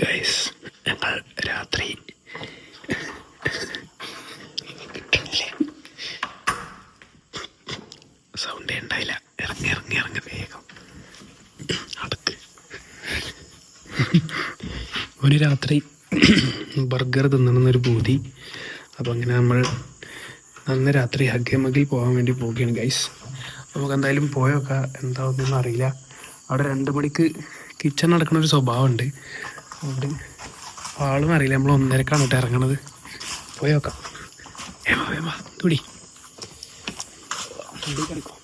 Guys ഞങ്ങൾ രാത്രി. Sound ഉണ്ടായില്ല. ഇറങ്ങി ഇറങ്ങി ഇറങ്ങി വേഗം. അടുത്ത് ഒരു രാത്രി ബർഗർ തിന്നണമെന്നൊരു പൂതി. അപ്പോൾ അങ്ങനെ നമ്മൾ അന്ന് രാത്രി ഹഗ്യമഗിൽ പോകാൻ വേണ്ടി പോവുകയാണ് ഗൈസ് നമുക്ക് എന്തായാലും പോയൊക്കെ എന്താവുന്നൊന്നും അറിയില്ല. അവിടെ രണ്ട് മണിക്ക് കിച്ചൺ നടക്കുന്ന ഒരു സ്വഭാവമുണ്ട്. അവിടെ. ആളും അറിയില്ല നമ്മൾ ഒന്നരക്കാണ് കേട്ടോ ഇറങ്ങണത്. പോയോക്കാം ഏമാ വേമാ തുടി തുടി. കിടക്കും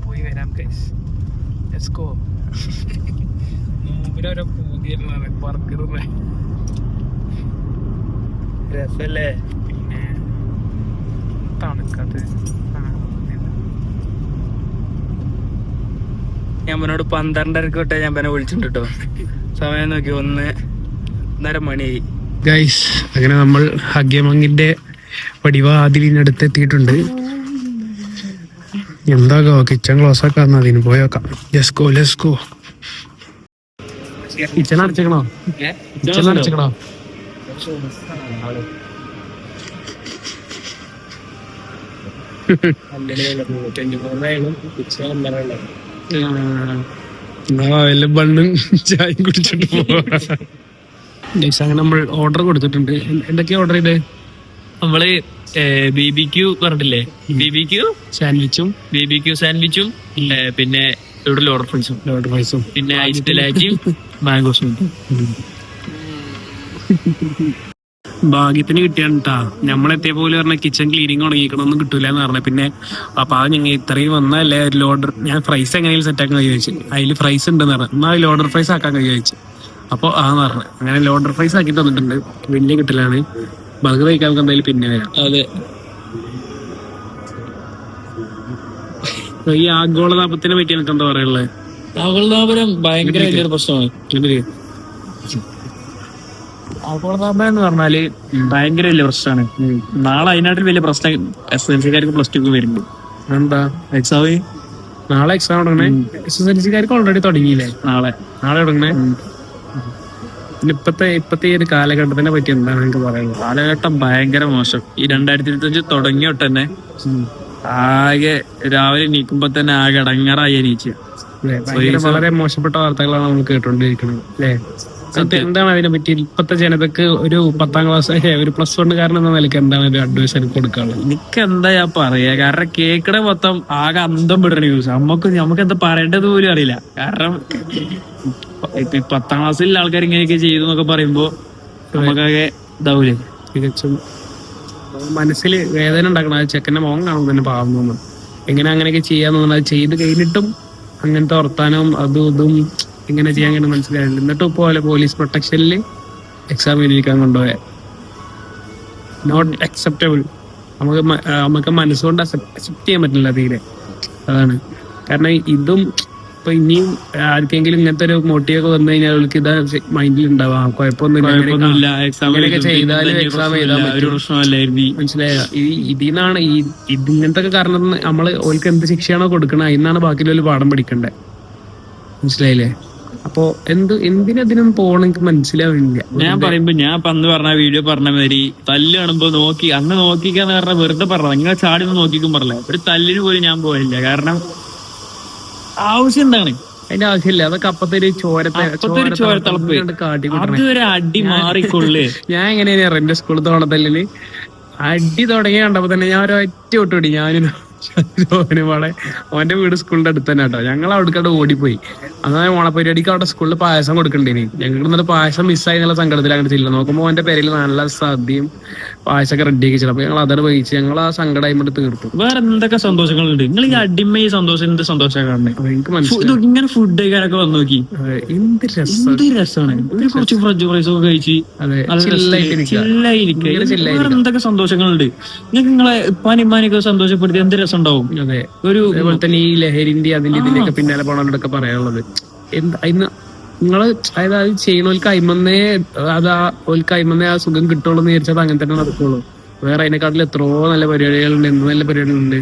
പോയി വരാം ഗൈസ് ലെറ്റ്സ് ഗോ മുമ്പിലൊരു പൂതിയാണ് ബർഗർ രസല്ലേ പിന്നെ തണുക്കത് ഞാൻ അവനോട് പന്ത്രണ്ടരക്ക് തൊട്ടേ ഞാൻ അവനെ വിളിച്ചിട്ടുണ്ട് സമയം നോക്കി ഒന്ന് ഒന്നര മണിയായി. ഗൈസ് അങ്ങനെ നമ്മൾ ഹഗ്യമങ്ങിന്റെ പടിവാതിലിനടുത്ത് എത്തിയിട്ടുണ്ട് എന്താകോ കിച്ചൺ ക്ലോസ് ആക്കാന്ന് അതിന് പോയോക്കാം let's go go let's go kitchen അടച്ചേക്കണോ kitchen അടച്ചേക്കണോ ബണ്ണും ചായയും കുടിച്ചിട്ട് പോവാ. അങ്ങനെ നമ്മൾ ഓർഡർ കൊടുത്തിട്ടുണ്ട്. എന്ത്- എന്തൊക്കെയാ ഓർഡർ ചെയ്തത് നമ്മൾ ബി ബി ക്യൂ പറഞ്ഞിട്ടില്ലേ? ബി ബി ക്യൂ സാൻഡ്വിച്ചും. ബി ബി ക്യൂ സാൻഡ്വിച്ചും പിന്നെ ഇവിടെ ലോഡർ ഫ്രൈസും ലോഡർ ഫ്രൈസും പിന്നെ ഐസ് മാംഗോ മാംഗോസും ഭാഗ്യത്തിന് കിട്ടിയാണ് കേട്ടാ നമ്മളെത്തിയ പോലെ പറഞ്ഞ കിച്ചൺ ക്ലീനിങ് തുടങ്ങിക്കണമെന്നും കിട്ടൂല എന്ന് പറഞ്ഞു. പിന്നെ അപ്പൊ അത് ഞങ്ങൾ ഇത്രയും വന്നല്ലേ ലോഡർ ഞാൻ ഫ്രൈസ് എങ്ങനെയും സെറ്റ് ആക്കാൻ കഴിച്ചു അതിൽ ഫ്രൈസ് ഉണ്ടെന്ന് പറഞ്ഞു. എന്നാൽ ലോഡർ ഫ്രൈസ് ആക്കാൻ കഴിച്ചു അപ്പോൾ ആന്ന് പറഞ്ഞു. അങ്ങനെ ലോഡർ ഫ്രൈസ് ആക്കി തന്നിട്ടുണ്ട്. വലിയ കിട്ടലാണ്. ബർഗർ കഴിക്കാൻ നമുക്ക് എന്തായാലും പിന്നെ വരാം. അതെ. ഈ ആഗോളതാപത്തിനെ പറ്റി എനിക്ക് എന്താ പറയാനുള്ളത്? ആഗോളതാപനം ഭയങ്കര വലിയൊരു പ്രശ്നമാണ്. ആഗോളതാപനം എന്ന് പറഞ്ഞാൽ ഭയങ്കര വലിയ പ്രശ്നമാണ്. നാളെ അതിനായിട്ട് വലിയ പ്രശ്നം എസ് എൽ സിക്കാർക്ക് പ്ലസ് ടു വരുന്നുണ്ട്. എന്താ എക്സാം നാളെ എക്സാം തുടങ്ങണേ? എസ് എസ് എൽ സിക്കാർക്ക് ഓൾറെഡി തുടങ്ങിയില്ലേ? നാളെ. നാളെ തുടങ്ങണേ? പിന്നെ ഇപ്പത്തെ ഇപ്പത്തെ ഈ ഒരു കാലഘട്ടത്തിനെ പറ്റി എന്താണ് എനിക്ക് പറയുന്നത് കാലഘട്ടം ഭയങ്കര മോശം. ഈ രണ്ടായിരത്തി ഇരുപത്തഞ്ച് തുടങ്ങിയ തന്നെ ആകെ രാവിലെ നീക്കുമ്പോ തന്നെ ആകെ അടങ്ങാറായി എനിക്ക് വളരെ മോശപ്പെട്ട വാർത്തകളാണ് നമ്മൾ കേട്ടോണ്ടിരിക്കുന്നത്. അല്ലേ? സത്യം. എന്താണ് അതിനെ പറ്റി? ഇപ്പത്തെ ജനതക്ക് ഒരു പത്താം ക്ലാസ് ഒരു പ്ലസ് വൺ കാരണം എന്ന നിലയ്ക്ക് എന്താണ് ഒരു അഡ്വൈസ് എനിക്ക് കൊടുക്കാനുള്ളത്? എനിക്ക് എന്താ ഞാൻ പറയാ? കാരണം കേക്കടെ മൊത്തം ആകെ അന്തം വിടണ ന്യൂസ് നമുക്ക് നമുക്ക് എന്താ പറയേണ്ടത് പോലും അറിയില്ല. കാരണം പത്താം ക്ലാസ്സിലുള്ള ആൾക്കാർ ഇങ്ങനെയൊക്കെ ചെയ്തു എന്നൊക്കെ പറയുമ്പോ നമുക്കൊക്കെ ഇതാവൂലേ? തികച്ചും മനസ്സിൽ വേദന ഉണ്ടാക്കണം. അത് ചെക്കന്റെ മുഖം കാണുമ്പോൾ തന്നെ പാവം തോന്നും. എങ്ങനെ അങ്ങനെയൊക്കെ ചെയ്യാന്ന് പറഞ്ഞാൽ അത് ചെയ്ത് കഴിഞ്ഞിട്ടും അങ്ങനത്തെ വർത്താനവും അതും ഇതും ഇങ്ങനെ ചെയ്യാൻ കഴിഞ്ഞ മനസ്സിലായില്ല എന്നിട്ടും പോലെ പോലീസ് പ്രൊട്ടക്ഷനിൽ എക്സാം എഴുതിക്കാൻ കൊണ്ടുപോയ. നോട്ട് അക്സെപ്റ്റബിൾ നമുക്ക് നമുക്ക് മനസ്സുകൊണ്ട് അക്സെപ്റ്റ് ചെയ്യാൻ പറ്റില്ല തീരെ. അതാണ്. കാരണം ഇതും ഇപ്പൊ ഇനിയും ആർക്കെങ്കിലും ഇങ്ങനത്തെ ഒരു മോട്ടീവൊക്കെ വന്നു കഴിഞ്ഞാൽ അവൾക്ക് ഇതാ മൈൻഡിൽ ഉണ്ടാവാം. കുഴപ്പമൊന്നുമില്ല ഇങ്ങനെയൊക്കെ എക്സാം ചെയ്താലും exam എഴുതാൻ മനസ്സിലായ? ഇതിന്നാണ് ഈ ഇത് ഇങ്ങനത്തെ കാരണം നമ്മൾ ഓൾക്ക് എന്ത് ശിക്ഷയാണോ കൊടുക്കണത് അതിന്നാണ് ബാക്കിയുള്ള പാഠം പഠിക്കണ്ടേ. മനസ്സിലായില്ലേ? അപ്പോ എന്ത് എന്തിനും പോകണം എനിക്ക് മനസ്സിലാവില്ല. ഞാൻ പറയുമ്പോ ഞാൻ അന്ന് പറഞ്ഞ വീഡിയോ പറഞ്ഞ മാതിരി തല്ല് കാണുമ്പോ നോക്കി അന്ന് നോക്കിക്കാന്ന് പറഞ്ഞ വെറുതെ പറഞ്ഞത്. നിങ്ങൾ ചാടി ഒന്ന് നോക്കിക്കും പറഞ്ഞ ഒരു തല്ലിന് പോലും ഞാൻ പോയില്ല. കാരണം ആവശ്യം എന്താണ്? അതിന്റെ ആവശ്യമില്ല. അതൊക്കെ അപ്പത്തെ ഒരു ചോരത്തെ അതൊരു അടി മാറിക്കൊള്ളു. ഞാൻ എങ്ങനെയാ എന്റെ സ്കൂളിൽ തോണത്തല്ലിൽ? അടി തുടങ്ങി കണ്ടപ്പോ തന്നെ ഞാൻ ഒരു ഒറ്റ വിട്ടുപിടി ഞാനൊരു ഓനുപാടെ ഓന്റെ വീട് സ്കൂളിന്റെ അടുത്ത് തന്നെ കേട്ടോ. ഞങ്ങൾ അവിടേക്കവിടെ ഓടിപ്പോയി. അങ്ങനെ ഓണപ്പരിപാടിക്ക് അവിടെ സ്കൂളിൽ പായസം കൊടുക്കണ്ടേനി. ഞങ്ങൾ ഇന്നലെ പായസം മിസ്സായി എന്നുള്ള സങ്കടത്തിൽ അങ്ങനെ ചെല്ലുക നോക്കുമ്പോൾ ഓന്റെ പേരിൽ നല്ല സദ്യയും പായസമൊക്കെ റെഡി ആക്കി അപ്പൊ ഞങ്ങൾ അതാണ് വഹിച്ച് ഞങ്ങൾ ആ സങ്കടം കൊണ്ട് തീർത്തു. വേറെ എന്തൊക്കെ സന്തോഷങ്ങളുണ്ട്? നിങ്ങൾ ഈ അടിമ ഈ സന്തോഷം എന്ത് സന്തോഷമാണ് എനിക്ക് മനസ്സിലായി. ഇങ്ങനെ ഫുഡ് കഴിക്കാനൊക്കെ വന്നു നോക്കി. എന്ത് രസം. എന്ത് രസമാണ് കുറച്ച് ഫ്രഞ്ച് ഫ്രൈസ് ഒക്കെ കഴിച്ച് എന്തൊക്കെ സന്തോഷങ്ങളുണ്ട്? നിങ്ങൾക്ക് നിങ്ങളെ പനിമാനൊക്കെ സന്തോഷപ്പെടുത്തി എന്ത് രസം ഉണ്ടാവും. അതെ. ഒരു അതുപോലെ തന്നെ ഈ ലഹരിന്റെ അതിന്റെ ഇതിന്റെയൊക്കെ പിന്നാലെ പോണവരോടൊക്കെ പറയാനുള്ളത്. എന്താ ഇന്ന് നിങ്ങൾ അതായത് അത് ചെയ്യണ ഒരു കൈമന്നേ അത് ആ ഒരു കൈമന്നേ ആ സുഖം കിട്ടുള്ളൂ എന്ന് വിചാരിച്ചാൽ അങ്ങനെ തന്നെ നടക്കുള്ളൂ. വേറെ അതിനെക്കാട്ടിൽ എത്രയോ നല്ല പരിപാടികളുണ്ട് എന്ത് നല്ല പരിപാടികളുണ്ട്.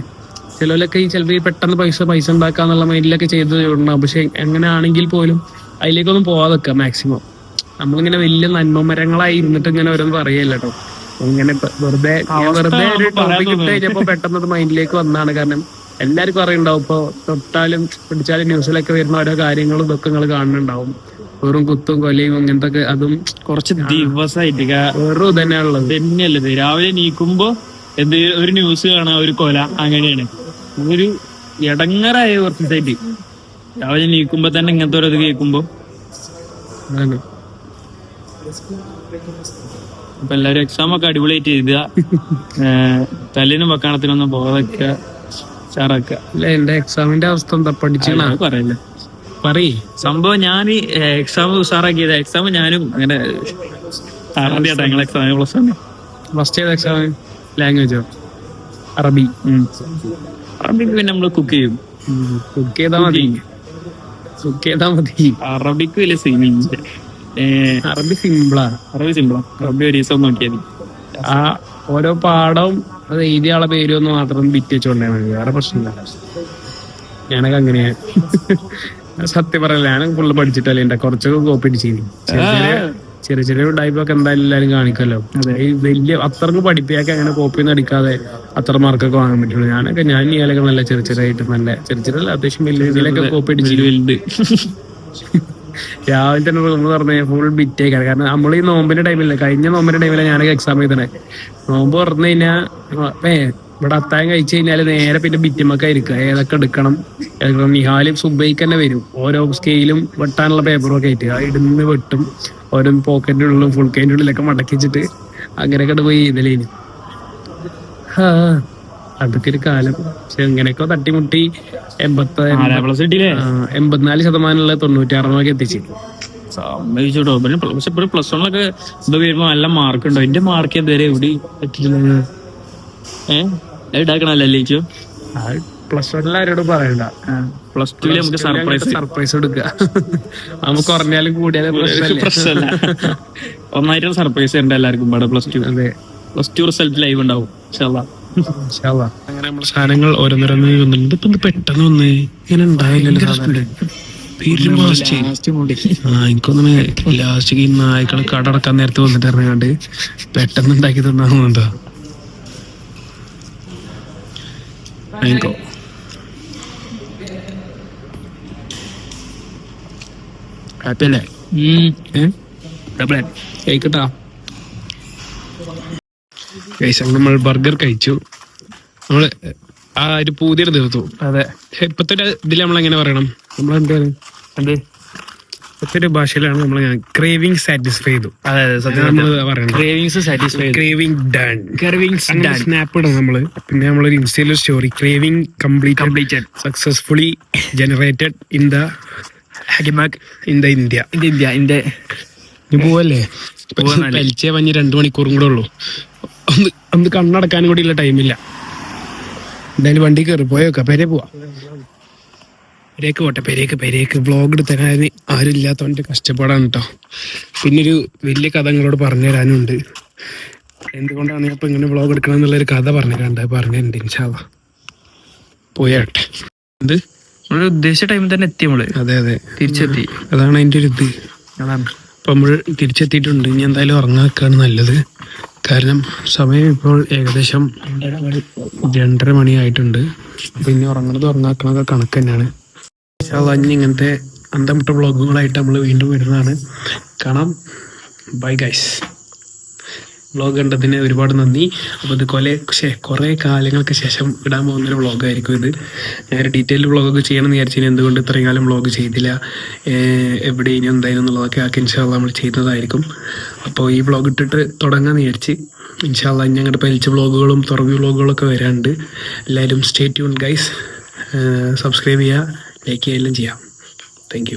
ചിലവരൊക്കെ ഈ ഈ പെട്ടെന്ന് പൈസ പൈസ ഉണ്ടാക്കാന്നുള്ള മൈൻഡിലൊക്കെ ചെയ്ത് വിടണം. പക്ഷെ എങ്ങനെ ആണെങ്കിൽ പോലും അതിലേക്കൊന്നും പോവാതെ മാക്സിമം നമ്മളിങ്ങനെ വലിയ നന്മ മരങ്ങളായി ഇരുന്നിട്ട് ഇങ്ങനെ ഓരോന്ന് പറയല്ല ഇപ്പൊ വെറുതെ വെറുതെ ഒരു ടോപ്പിക് ഇട്ട് കഴിഞ്ഞപ്പോ പെട്ടെന്ന് അത് മൈൻഡിലേക്ക് വന്നാണ്. കാരണം എല്ലാവർക്കും അറിയുണ്ടാവും. ഇപ്പൊ തൊട്ടാലും പിടിച്ചാലും ന്യൂസിലൊക്കെ വരുന്ന ഓരോ കാര്യങ്ങളും ഇതൊക്കെ നിങ്ങൾ കാണുന്നുണ്ടാവും. വെറും കുത്തും കൊലയും അങ്ങനത്തെ അതും കുറച്ച് ദിവസമായിട്ട് വെറും തന്നെയാണുള്ളത് തന്നെയല്ലേ രാവിലെ നീക്കുമ്പോ എന്ത് ഒരു ന്യൂസ് കാണാം ഒരു കൊല അങ്ങനെയാണ്. ഒരു ഇടങ്ങറായ കുറച്ച് ദിവസമായിട്ട് രാവിലെ നീക്കുമ്പോ തന്നെ ഇങ്ങനത്തെ ഓരോ ഇത് കേൾക്കുമ്പോ. അപ്പൊ എല്ലാരും എക്സാം ഒക്കെ അടിപൊളിയായിട്ട് എഴുതുക. തല്ലിനും വക്കാണത്തിനൊന്നും പോകാതൊക്കെ ഉഷാറാക്കുക. അല്ല എന്റെ എക്സാമിന്റെ അവസ്ഥ എന്താ? പഠിച്ചാ പറയല്ല. പറയ്. സംഭവം ഞാൻ എക്സാം ഉഷാറാക്കിയത് എക്സാം ഞാനും അങ്ങനെ ആറാം തീയതി ഞങ്ങൾ എക്സാം പ്ലസ് വൺ ഫസ്റ്റ് ഏത് എക്സാം ലാംഗ്വേജോ അറബി. അറബി പിന്നെ നമ്മൾ കുക്ക് ചെയ്യും. കുക്ക് ചെയ്താ മതി. കുക്ക് ചെയ്താ മതി. അറബിക്ക് വലിയ സീനില്ല അറബി സിമ്പിളാ അറബി സിമ്പിളാ അറബി ഒരു ദിവസം നോക്കിയാൽ മതി. ആ ഓരോ പാടവും അത് എഴുതിയ ആളെ പേര് ഒന്ന് മാത്രം ബിറ്റ് വെച്ചോണ്ടേ മതി. വേറെ പ്രശ്നമില്ല. ഞാനൊക്കെ അങ്ങനെയാണ് സത്യം പറയല്ല ഞാൻ ഫുള്ള് പഠിച്ചിട്ടല്ലേ എന്റെ കുറച്ചൊക്കെ കോപ്പി അടിച്ചിരുന്നു ചെറിയ ചെറിയ ടൈപ്പൊക്കെ എന്തായാലും എല്ലാവരും കാണിക്കല്ലോ ഈ വലിയ അത്രയ്ക്ക് പഠിപ്പിയാക്കി അങ്ങനെ കോപ്പി ഒന്നും അടിക്കാതെ അത്ര മാർക്കൊക്കെ വാങ്ങാൻ പറ്റുള്ളൂ. ഞാനൊക്കെ ഞാൻ ഇയാളൊക്കെ നല്ല ചെറിയ ചെറിയായിട്ട് നല്ല ചെറിയ ചെറിയ അത്യാവശ്യം വലിയ രീതിയിലൊക്കെ കോപ്പി അടിച്ചു വലുത്. രാവിലെ തന്നെ റൂം തുറന്ന് ഫുൾ ബിറ്റേക്കാണ് കാരണം നമ്മൾ ഈ നോമ്പിന്റെ ടൈമില്ല കഴിഞ്ഞ നോമ്പിന്റെ ടൈമിലാണ് ഞാൻ എക്സാം എഴുതണേ. നോമ്പ് തുറന്നു കഴിഞ്ഞാൽ ഏ ഇവിടെ അത്തായം കഴിച്ചു കഴിഞ്ഞാൽ നേരെ പിന്നെ ബിറ്റിമൊക്കെ ഇരിക്കുക ഏതൊക്കെ എടുക്കണം? എടുക്കണം നിഹാലും സുബൈക്ക് തന്നെ വരും. ഓരോ സ്കെയിലും വെട്ടാനുള്ള പേപ്പറും ഒക്കെ ആയിട്ട്. ആ ഇടുന്ന് വെട്ടും. ഓരോ പോക്കറ്റിന്റെ ഉള്ളിലും ഫുൾ കൈന്റെ ഉള്ളിലൊക്കെ മടക്കിച്ചിട്ട് അങ്ങനെയൊക്കെ പോയി ഇതിലേന് ഹാ. അതൊക്കെ ഒരു കാലം. പക്ഷെ എങ്ങനെയൊക്കെ തട്ടിമുട്ടി എൺപത്തി എൺപത്തിനാല് ശതമാനമുള്ള തൊണ്ണൂറ്റാറിനൊക്കെ എത്തിച്ചു. സമ്മതിച്ചോട്ടോ പിന്നെ പക്ഷെ ഇപ്പോഴും പ്ലസ് വണ്ണൊക്കെ ഇത് വരുമ്പോ നല്ല മാർക്ക് ഉണ്ടോ? എന്റെ മാർക്ക് ഇതുവരെ എവിടെ എത്തിയിട്ടില്ല. ഏഹ് ഇടാക്കണല്ലേ ലീച്ചു പ്ലസ് വണ്ണിൽ ആരോടും പറയണ്ട. പ്ലസ് ടുവിൽ നമുക്ക് സർപ്രൈസ് സർപ്രൈസ് കൊടുക്കുക നമുക്ക് കുറഞ്ഞാലും കൂടിയാലും പ്രശ്നമല്ലേ. പ്രശ്നമല്ല. ഒന്നായിട്ട് സർപ്രൈസ് ഉണ്ട് എല്ലാവർക്കും. ഇവിടെ plus two plus two result live ഉണ്ടാവും. ഇൻഷാല്ലാ. അങ്ങനെ നമ്മൾ സാധനങ്ങൾ ഓരോന്നോരോന്ന് വന്നിട്ടുണ്ട് ഇപ്പൊ പെട്ടെന്ന് വന്ന്? ഇങ്ങനെ ഉണ്ടായില്ലല്ലോ എനിക്കൊന്നും ലാസ്റ്റ് ഈ നായ്ക്കളെ കടടക്കാൻ നേരത്തെ വന്നിട്ട് ഇറങ്ങാണ്ട് പെട്ടെന്ന് ഉണ്ടാക്കി തന്നാണെന്നുണ്ടോ എനിക്കോ ഹാപ്പി അല്ലേ? കഴിക്കട്ടാ കഴിച്ച നമ്മൾ ബർഗർ കഴിച്ചു. നമ്മൾ ആ ഒരു പൂതിയുടെ തീർത്തു. അതെ. ഇപ്പത്തെ ഒരു ഇതിൽ നമ്മൾ എങ്ങനെ പറയണം? നമ്മൾ എന്താ ഇപ്പത്തെ ഒരു ഭാഷയിലാണ് നമ്മൾ ക്രേവിംഗ് സാറ്റിസ്ഫൈ ചെയ്തു. അതെ നമ്മൾ cravings satisfy craving done cravings snap ഇടും നമ്മൾ. പിന്നെ നമ്മളൊരു ഇൻസ്റ്റയിൽ story craving complete completed successfully generated in the ഹാക്കിമാക് in the India India India ഇനി പോവല്ലേ? പഞ്ഞ് രണ്ടു മണിക്കൂറും കൂടെ ഉള്ളൂ. ഒന്ന് ഒന്ന് കണ്ണടക്കാനും കൂടി ഉള്ള ടൈമില്ല എന്തായാലും വണ്ടി കയറി പോയേക്ക പെരേ പോവാ. പെരേക്ക് പോട്ടെ പെരേക്ക് പെരേക്ക്. വ്ളോഗ് എടുത്തരാൻ ആരും ഇല്ലാത്തവന്റെ കഷ്ടപ്പാടാണ് കേട്ടോ പിന്നെ ഒരു വലിയ കഥ നിങ്ങളോട് പറഞ്ഞു തരാനുണ്ട്. എന്തുകൊണ്ടാണ് ഞാൻ ഇപ്പം ഇങ്ങനെ വ്ളോഗ് എടുക്കണം എന്നുള്ളൊരു കഥ പറഞ്ഞു തരാണ്ട് പറഞ്ഞിട്ടുണ്ട് ഇൻഷാല്ല പോയാട്ടെ. എന്ത്? ഉദ്ദേശിച്ച ടൈമിൽ തന്നെ എത്തി നമ്മൾ. അതെ അതെ. തിരിച്ചെത്തി. അതാണ് അതിന്റെ ഒരു ഇത്. അതാണ്. അപ്പൊ നമ്മൾ തിരിച്ചെത്തിയിട്ടുണ്ട്. ഇനി എന്തായാലും ഉറങ്ങാക്കാണ് നല്ലത്. കാരണം സമയം ഇപ്പോൾ ഏകദേശം രണ്ടര മണിയായിട്ടുണ്ട്. അപ്പം ഇനി ഉറങ്ങണത് ഉറങ്ങാക്കണതൊക്കെ കണക്ക് തന്നെയാണ്. ഇനി ഇങ്ങനത്തെ അന്തമുട്ട വ്ളോഗുകളായിട്ട് നമ്മൾ വീണ്ടും വരുന്നതാണ്. കാണാം. ബൈ ഗൈസ് വ്ളോഗ് കണ്ടതിന് ഒരുപാട് നന്ദി. അപ്പോൾ ഇത് കൊല കുറേ കാലങ്ങൾക്ക് ശേഷം ഇടാൻ പോകുന്നൊരു വ്ളോഗായിരിക്കും ഇത്. ഞാൻ ഒരു ഡീറ്റെയിൽഡ് വ്ളോഗൊക്കെ ചെയ്യണം എന്ന് വിചാരിച്ചു എന്തുകൊണ്ട് ഇത്രയും കാലം വ്ളോഗ് ചെയ്തില്ല? എവിടെ ഇനി എന്തായാലും എന്നുള്ളതൊക്കെ ആക്കി ഇൻഷാല്ല നമ്മൾ ചെയ്യുന്നതായിരിക്കും അപ്പോൾ ഈ വ്ളോഗ് ഇട്ടിട്ട് തുടങ്ങാമെന്ന് വിചാരിച്ച് ഇൻഷാല്ല ഞങ്ങളുടെ പലിച്ച വ്ളോഗുകളും തുറവി വ്ളോഗുകളൊക്കെ വരാണ്ട് എല്ലാവരും സ്റ്റേ ട്യൂൺ ഗൈസ്. സബ്സ്ക്രൈബ് ചെയ്യുക ലൈക്ക് ചെയ്യുക എല്ലാം ചെയ്യാം. താങ്ക്